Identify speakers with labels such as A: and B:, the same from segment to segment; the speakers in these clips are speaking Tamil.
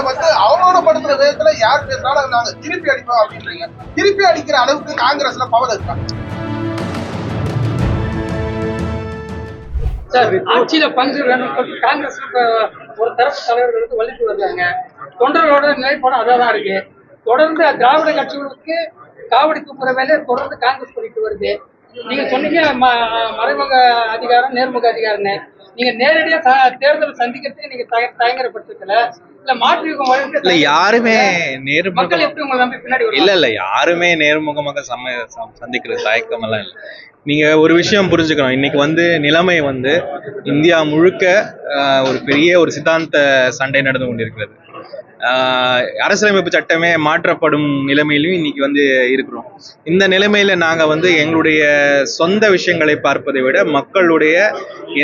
A: எங்களை வந்து அவமானப்படுத்துற விதத்துல யார் பேசினாலும் நாங்க திருப்பி அடிப்போம் அப்படின்றீங்க. திருப்பி அடிக்கிற அளவுக்கு காங்கிரஸ்ல பவர் இருக்கா?
B: சார் ஆட்சியில பங்கு வேணும் சொல்லிட்டு காங்கிரஸ் ஒரு தரப்பு தலைவர்கள் வந்து வலித்து வருவாங்க. தொண்டர்களோட நிலைப்படம் அதான் இருக்கு. தொடர்ந்து திராவிட கட்சிகளுக்கு காவடி கூப்பிட வேலை தொடர்ந்து காங்கிரஸ் பண்ணிட்டு வருது. நீங்க சொன்னீங்க ம- மறைமுக அதிகாரம் நேர்முக அதிகாரம்னு. நீங்க நேரடியா தேர்தல் சந்திக்கிறதுக்கு நீங்க தய- தயங்கரப்பட்டிருக்கல இல்ல மாற்று
C: இல்ல யாருமே
B: மக்கள்
C: நேர்முக இல்ல? இல்ல யாருமே நேர்முகமாக சம சந்திக்கிறது தயக்கம் எல்லாம் இல்லை. நீங்க ஒரு விஷயம் புரிஞ்சுக்கணும். இன்னைக்கு வந்து நிலைமை வந்து இந்தியா முழுக்க ஒரு பெரிய ஒரு சித்தாந்த சண்டை நடந்து கொண்டிருக்கிறது. அரசியலமைப்பு சட்டமே மாற்றப்படும் நிலைமையிலும் இன்னைக்கு வந்து இருக்கிறோம். இந்த நிலைமையில நாங்க வந்து எங்களுடைய சொந்த விஷயங்களை பார்ப்பதை விட மக்களுடைய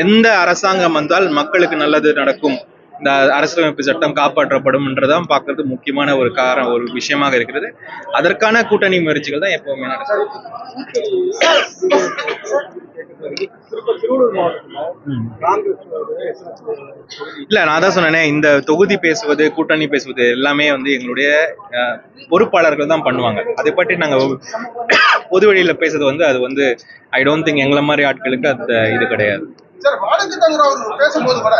C: எந்த அரசாங்கம் வந்தால் மக்களுக்கு நல்லது நடக்கும். இந்த அரசியலமைப்பு சட்டம் காப்பாற்றப்படும்ன்றதான் பார்க்கறது முக்கியமான ஒரு காரணம் ஒரு விஷயமாக இருக்கிறது. அதற்கான கூட்டணி முயற்சிகள் தான் எப்பவுமே நடக்கும் இல்ல நான் தான் சொன்னேனே இந்த தொகுதி பேசுவது கூட்டணி பேசுவது எல்லாமே வந்து எங்களுடைய பொறுப்பாளர்கள் தான் பண்ணுவாங்க. அதை பற்றி நாங்க பொது வழியில பேசுறது வந்து அது வந்து ஐ டோன்ட் திங்க் எங்களை மாதிரி ஆட்களுக்கு அந்த இது கிடையாது.
A: சார் மாநில அவர் பேசும்போது கூட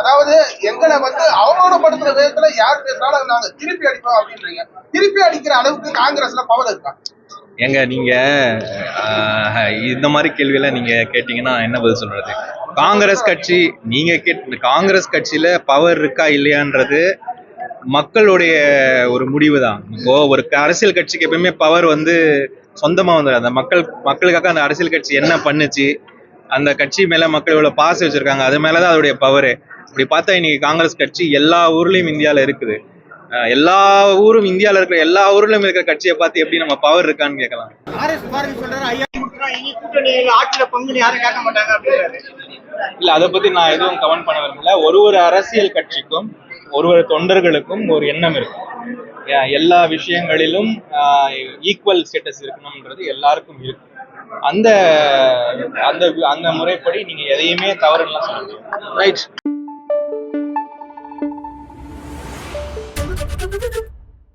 A: அதாவது எங்களை வந்து அவமானப்படுத்துற விதத்துல யார் பேசினாலும் நாங்க திருப்பி அடிப்போம் அப்படின்றீங்க. திருப்பி அடிக்கிற அளவுக்கு காங்கிரஸ்ல பவர் இருக்கா?
C: ஏங்க நீங்க இந்த மாதிரி கேள்வியெல்லாம் நீங்க கேட்டிங்கன்னா என்ன பதில் சொல்றது? காங்கிரஸ் கட்சி நீங்க கேட் காங்கிரஸ் கட்சியில பவர் இருக்கா இல்லையான்றது மக்களுடைய ஒரு முடிவு தான் ஒரு அரசியல் கட்சிக்கு எப்பயுமே பவர் வந்து சொந்தமா வந்துடும் அந்த மக்கள் மக்களுக்காக அந்த அரசியல் கட்சி என்ன பண்ணுச்சு அந்த கட்சி மேல மக்கள் இவ்வளோ பாசம் வச்சிருக்காங்க அது மேலதான் அதோடைய பவரு இப்படி பார்த்தா இன்னைக்கு காங்கிரஸ் கட்சி எல்லா ஊர்லயும் இந்தியால இருக்குது. எல்லா ஊரும் இந்தியால இருக்கிற எல்லா ஊர்லயும் இருக்கிற கட்சியை பார்த்து எப்படி நம்ம பவர் இருக்கான்னு கேட்கலாம். இல்ல அதை பத்தி நான் எதுவும் கமெண்ட் பண்ண விரும்பல. ஒரு ஒரு அரசியல் கட்சிக்கும் ஒரு ஒரு தொண்டர்களுக்கும் ஒரு எண்ணம் இருக்கும். எல்லா விஷயங்களிலும் ஈக்குவல் ஸ்டேட்டஸ் இருக்கணும்ன்றது எல்லாருக்கும் இருக்கும். அந்த அந்த அந்த முறைப்படி நீங்க எதையுமே தவறுலாம் சொல்ல முடியாது. Right Thank you.